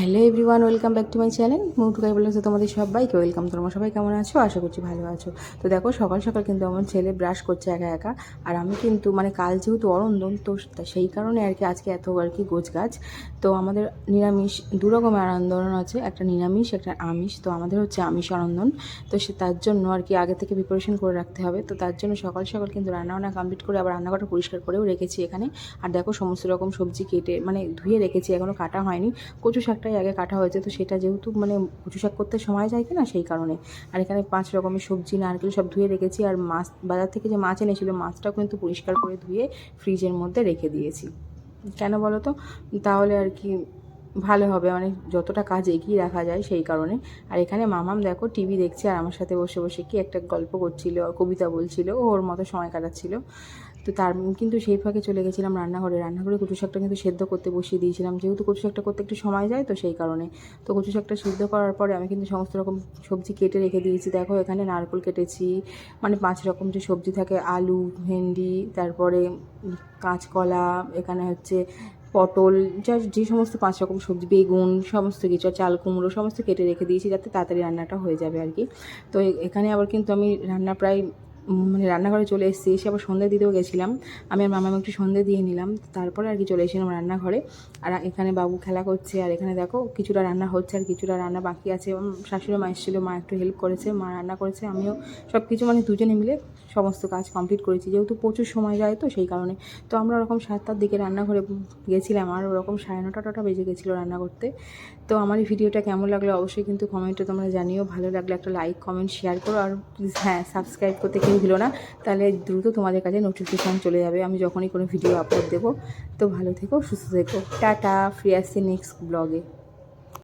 Hello everyone, welcome back to my channel. মুটুকাই বলেছে তোমাদের সবাইকে ওয়েলকাম। তোমরা সবাই কেমন আছো? আশা করছি ভালো আছো। তো দেখো, সকাল সকাল কিন্তু আমার ছেলে ব্রাশ করছে একা একা। আর আমি কিন্তু মানে কাল যেহেতু অরন্দন তো সেই কারণে আর কি আজকে এত আর কি গোছ গাছ তো আমাদের নিরামিষ, দু রকমের আনন্দন আছে। একটা নিরামিষ, একটা আমিষ। তো আমাদের হচ্ছে আমিষ আনন্দন তো সে তার জন্য আর কি আগে থেকে প্রিপারেশন করে রাখতে হবে। তো তার জন্য সকাল সকাল কিন্তু রান্নাবান্না কমপ্লিট করে আবার রান্নাঘরটা পরিষ্কার করেও রেখেছি এখানে। আর দেখো, সমস্ত রকম সবজি কেটে মানে ধুয়ে রেখেছি এখনও কাটা হয়নি। কচু শাকটাই আগে কাটা হয়েছে, তো সেটা যেহেতু মানে কচু শাক করতে সময় যায় কি না সেই কারণে। আর এখানে পাঁচ রকমের সবজি, নারকেল সব ধুয়ে রেখেছি, আর মাছ, বাজার থেকে যে মাছ এনেছিল মাছটাও কিন্তু পরিষ্কার করে ধুয়ে ফ্রিজের মধ্যে রেখে দিয়েছি। কেন বলো তো তাহলে আর কি ভালো হবে মানে যতটা কাজ এগিয়ে রাখা যায় সেই কারণে। আর এখানে মামাম দেখো টিভি দেখছে আর আমার সাথে বসে বসে কি একটা গল্প করছিল কবিতা বলছিল ওর মতো সময় কাটাচ্ছিল। তো তার কিন্তু সেই ফাঁকে চলে গেছিলাম রান্নাঘরে। রান্নাঘরে কচু শাকটা কিন্তু সেদ্ধ করতে বসিয়ে দিয়েছিলাম। যেহেতু কচু শাকটা করতে একটু সময় যায় তো সেই কারণে। তো কচু শাকটা সিদ্ধ করার পরে আমি কিন্তু সমস্ত রকম সবজি কেটে রেখে দিয়েছি। দেখো এখানে নারকেল কেটেছি মানে পাঁচ রকম যে সবজি থাকে, আলু, ভেন্ডি, তারপরে কাঁচকলা, এখানে হচ্ছে পটল যা যে সমস্ত পাঁচ রকম সবজি, বেগুন, সমস্ত কিছু চাল, কুমড়ো, সমস্ত কেটে রেখে দিয়েছি যাতে তাড়াতাড়ি রান্নাটা হয়ে যাবে আর কি। তো এখানে আবার কিন্তু আমি রান্না প্রায় মানে রান্নাঘরে চলে এসেছি, এসে আবার সন্ধে দিতেও গেছিলাম। আমি আর মামা একটু সন্ধে দিয়ে নিলাম, তারপরে আর কি চলে এসেছিলাম রান্নাঘরে। আর এখানে বাবু খেলা করছে, আর এখানে দেখো কিছুটা রান্না হচ্ছে আর কিছুটা রান্না বাকি আছে। শাশুড়ি মা এসেছিল, মা একটু হেল্প করেছে, মা রান্না করেছে, আমিও সব কিছু মানে দুজনে মিলে সমস্ত কাজ কমপ্লিট করেছি। যেহেতু প্রচুর সময় যায় তো সেই কারণে। তো আমরা ওরকম সাতটার দিকে রান্নাঘরে গেছিলাম, আর ওরকম সাড়ে নটা টটা বেজে গেছিল রান্না করতে। তো আমার এই ভিডিওটা কেমন লাগল অবশ্যই কিন্তু কমেন্টে তোমরা জানিও। ভালো লাগলে একটা লাইক কমেন্ট শেয়ার করো। আর হ্যাঁ সাবস্ক্রাইব করতে কেউ ভুলো না, তাহলে দ্রুত তোমাদের কাছে নোটিফিকেশান চলে যাবে। আমি যখনই কোনো ভিডিও আপলোড দেবো, তো ভালো থেকো, সুস্থ থেকো। টাটা, ফ্রি আসছে নেক্সট ব্লগে